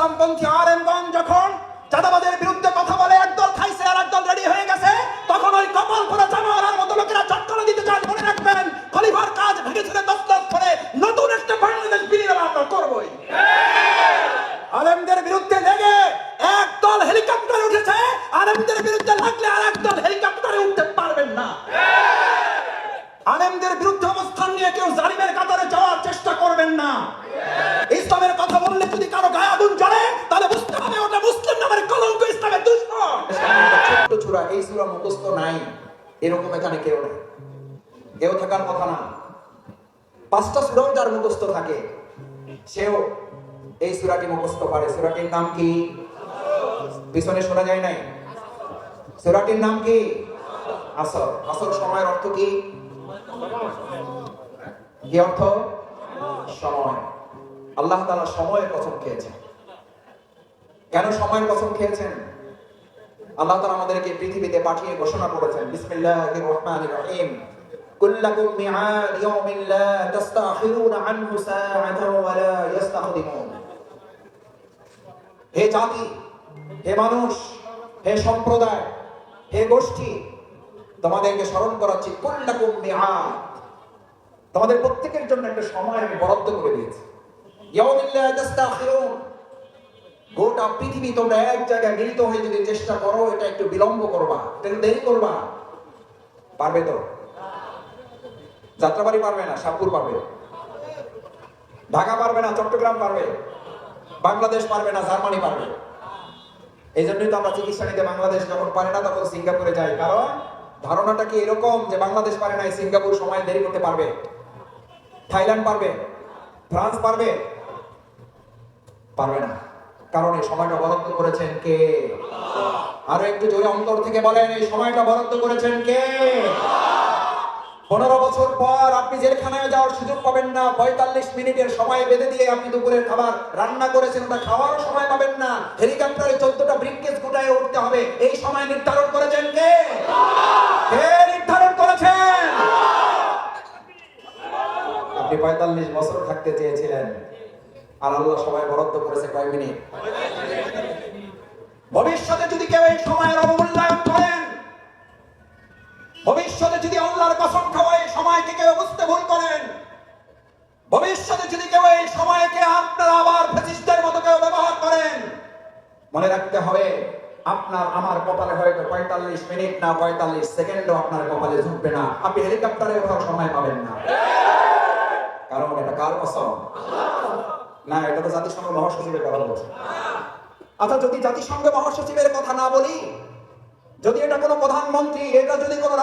ইসলামপন্থী আলেমগঞ্জ যখন চাঁদাবাদের বিরুদ্ধে কথা বলে, একদল খাইছে আর একদল রেডি হয়ে গেছে, তখন ওই কপাল পরা জামাওয়ালার মতো লোকেরা চট্টলা দিতে চান। মনে রাখবেন, খলিফার কাজ ভেঙে দশ দশ করে নতুন একটা বাংলাদেশ বিনিয়োগ আমরা করবোই। আলেমদের বিরুদ্ধে লেগে একদল হেলিকপ্টারে উঠেছে, আলেমদের বিরুদ্ধে লাগলে আর একদল হেলিকপ্টারে উঠতে পারবেন না। আলেমদের বিরুদ্ধে অবস্থান নিয়ে কেউ জালিমের কাতারে যাওয়ার চেষ্টা করবেন না। ইসলামের কথা বললে যদি কারও গায়ে আগুন জ্বলে তাহলে বুঝতে হবে ওটা মুসলিম নামের কলঙ্ক ইসলামের দুশ্মন ছোট্ট চূড়া মুখস্থ নাই, এরকম এখানে কেউ নেই। কেউ থাকার কথা না। পাঁচটা সুরাও যার মুখস্থ থাকে, সেও এই সুরাটি মুখস্থ পারে সুরাটির নাম কি? পিছনে শোনা যায় নাই? সুরাটির নাম কি? আসর। আসর সময়ের অর্থ কি? কি অর্থ? সময়। আল্লাহ তাআলা সময়ের কসম খেয়েছেন। কেন সময়ের কসম খেয়েছেন? আল্লাহ তাআলা আমাদেরকে পৃথিবীতে পাঠিয়ে ঘোষণা করেছেন রহমানির রহিম। হে জাতি, হে মানুষ, হে সম্প্রদায়, হে গোষ্ঠী, তোমাদেরকে স্মরণ করাচ্ছি, কুল্লাকুম মিআদ। তোমাদের প্রত্যেকের জন্য একটা সময় আমি বরাদ্দ করে দিয়েছি। ইয়াউমিন লা তাস্তাখিরুন গোটা পৃথিবী তোমরা এক জায়গায় মিলিত হয়ে যদি চেষ্টা করো, এটা একটু বিলম্ব করবা। দেরি করবা। পারবে তো? যাত্রাবাড়ি পারবে না, শাহপুর পারবে। ঢাকা পারবে না, চট্টগ্রাম পারবে। বাংলাদেশ পারবে না, জার্মানি পারবে। এই জন্যই তো আমরা চিকিৎসা নিতে বাংলাদেশ যখন পারে না, তখন সিঙ্গাপুরে যাই। কারণ ধারণাটা কি এরকম যে বাংলাদেশ পারে না সিঙ্গাপুর সময় দেরি করতে পারবে? থাইল্যান্ড পারবে? ফ্রান্স পারবে? পারবে না। কারণ এই সময়টা বরাদ্দ করেছেন কে? আরও একটু জোরে অন্তর থেকে বলেন, এই সময়টা বরাদ্দ করেছেন কে? পনেরো বছর পর আপনি জেলখানায় যাওয়ার সুযোগ পাবেন না, পঁয়তাল্লিশ মিনিটের সময় বেঁধে দিয়ে আপনি দুপুরের খাবার রান্না করেছেন, ওটা খাওয়ারও সময় পাবেন না। হেলিকপ্টারে চোদ্দটা ব্রিককেস গুটায় উঠতে হবে, এই সময় নির্ধারণ করেছেন কে? কে নির্ধারণ করেছেন? আপনি পঁয়তাল্লিশ বছর থাকতে চেয়েছিলেন। আর আল্লাহ সময় বরাদ্দ করেছে কয় মিনিট? ভবিষ্যতে যদি কেউ এই সময়ের অবমূল্যায়ন করেন, ভবিষ্যতে যদি আল্লাহর কসম খাওয়ায় সময়কে কেউ বুঝতে ভুল করেন, ভবিষ্যতে যদি কেউ এই সময়কে আপনারা আবার ফেসিস্টের মতো কেউ ব্যবহার করেন, মনে রাখতে হবে, আপনার আমার কপালে হয়তো পঁয়তাল্লিশ মিনিট না পঁয়তাল্লিশ সেকেন্ডও আপনার কপালে ঝুঁকবে না। আপনি হেলিকপ্টারে ওঠার সময় পাবেন না। কারণ এটা কার কসম? না, এটা তো জাতিসংঘ মহাসচিবের কথা বলছে। আচ্ছা যদি জাতিসংঘ মহাসচিবের কথা না বলি, যদি এটা কোনো প্রধানমন্ত্রী, এটা যদি কোনো